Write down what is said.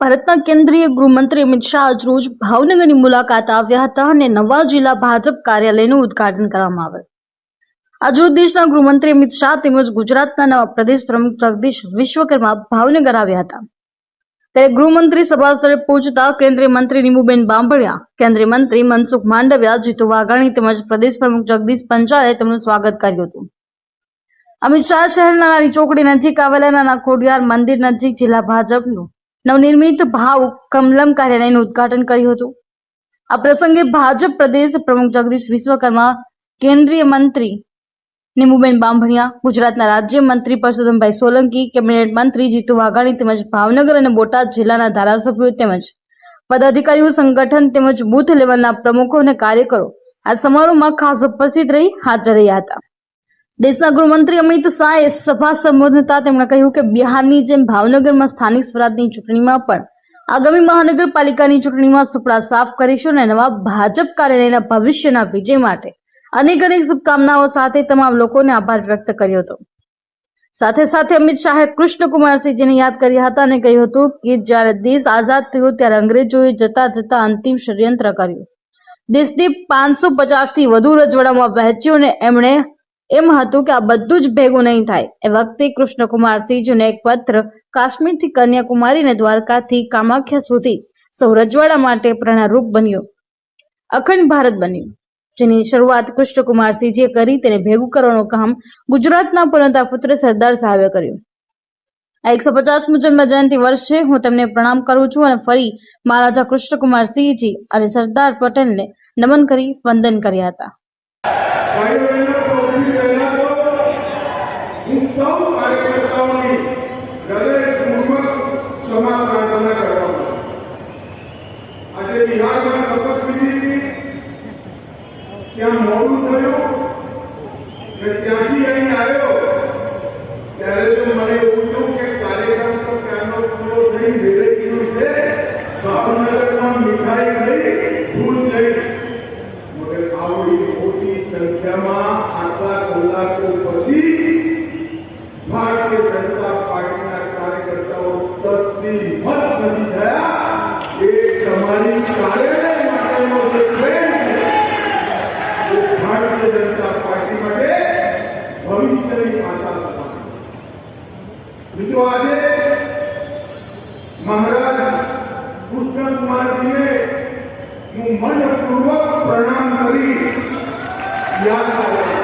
ભારતના કેન્દ્રીય ગૃહમંત્રી અમિત શાહ આજરોજ ભાવનગરની મુલાકાત આવ્યા હતા અને નવા જિલ્લા ભાજપ કાર્યાલયનું ઉદઘાટન કરવામાં આવ્યું. આજરોજ દેશના ગૃહમંત્રી અમિત શાહ તેમજ ગુજરાતના નવા પ્રદેશ પ્રમુખ જગદીશ વિશ્વકર્મા ભાવનગર આવ્યા હતા. ત્યારે ગૃહમંત્રી સભા સ્થળે પહોંચતા કેન્દ્રીય મંત્રી નીમુબેન બાંભળિયા કેન્દ્રીય મંત્રી મનસુખ માંડવિયા, જીતુ વાઘાણી તેમજ પ્રદેશ પ્રમુખ જગદીશ પંચાલે તેમનું સ્વાગત કર્યું હતું. અમિત શાહ શહેરના નાની ચોકડી નજીક આવેલા નાના ખોડિયાર મંદિર નજીક જિલ્લા ભાજપનું નવનિર્મિત ભાવ કમલમ કાર્યાલયનું ઉદ્ઘાટન કર્યું હતું. આ પ્રસંગે ભાજપ પ્રદેશ પ્રમુખ જગદીશ વિશ્વકર્મા, કેન્દ્રીય મંત્રી નીમુબેન બાંભણિયા, ગુજરાતના રાજ્ય મંત્રી પરસોત્તમભાઈ સોલંકી, કેબિનેટ મંત્રી જીતુ વાઘાણી તેમજ ભાવનગર અને બોટાદ જિલ્લાના ધારાસભ્યો તેમજ પદાધિકારીઓ, સંગઠન તેમજ બુથ લેવલના પ્રમુખો અને કાર્યકરો આ સમારોહમાં ખાસ ઉપસ્થિત રહી હાજર રહ્યા હતા. દેશના ગૃહમંત્રી અમિત શાહે સભા સંબોધતા તેમણે કહ્યું કે બિહારની જેમ ભાવનગરમાં સ્થાનિક સ્વરાજની ચૂંટણીમાં પણ આગામી મહાનગરપાલિકાની ચૂંટણીમાં સુપડા સાફ કરીશું અને નવા ભાજપ કાર્યાલયના ભવિષ્યના વિજય માટે અનેક અનેક શુભકામનાઓ સાથે તમામ લોકોને આભાર વ્યક્ત કર્યો હતો. સાથે સાથે અમિત શાહે કૃષ્ણકુમારસિંહજીને યાદ કર્યા હતા અને કહ્યું હતું કે જ્યારે દેશ આઝાદ થયો ત્યારે અંગ્રેજોએ જતા જતા અંતિમ ષડયંત્ર કર્યું. દેશને પાંચસો પચાસથી વધુ રજવાડામાં વહેંચ્યું અને એમણે એમ હતું કે આ બધું જ ભેગું નહીં થાય. એ વખતે કૃષ્ણકુમારસિંહજીને એક પત્ર કાશ્મીરથી કન્યાકુમારી અને દ્વારકાથી કામાખ્યા સુધી સૌ રજવાડા માટે પ્રેરણારૂપ બન્યો. અખંડ ભારત બન્યું. જેની શરૂઆત કૃષ્ણકુમારસિંહજીએ કરી, તેને ભેગું કરવાનું કામ ગુજરાતના પુરંતા પુત્ર સરદાર સાહેબે કર્યું. આ એકસો પચાસમું જન્મ જયંતિ વર્ષ હું તેમને પ્રણામ કરું છું અને ફરી મહારાજા કૃષ્ણકુમારસિંહજી અને સરદાર પટેલને નમન કરી, વંદન કર્યા હતા. ભાઈ બહેનો સૌથી પહેલા તો હું સૌ કાર્યકર્તાઓની હૃદયપૂર્વક ક્ષમા ત્યાં મોડું થયું ને સંખ્યામાં આટલા કલાકો પછી ભારતીય જનતા પાર્ટીના કાર્યકર્તાઓ તસ્તી મસ્ત નથી થયા. એ તમારી કાર્યાલય પાર્ટી માટે ભવિષ્યની આશા મિત્રો, આજે મહારાજ કૃષ્ણકુમારજીને હું મનપૂર્વક પ્રણામ કરી યાદ કરું છું.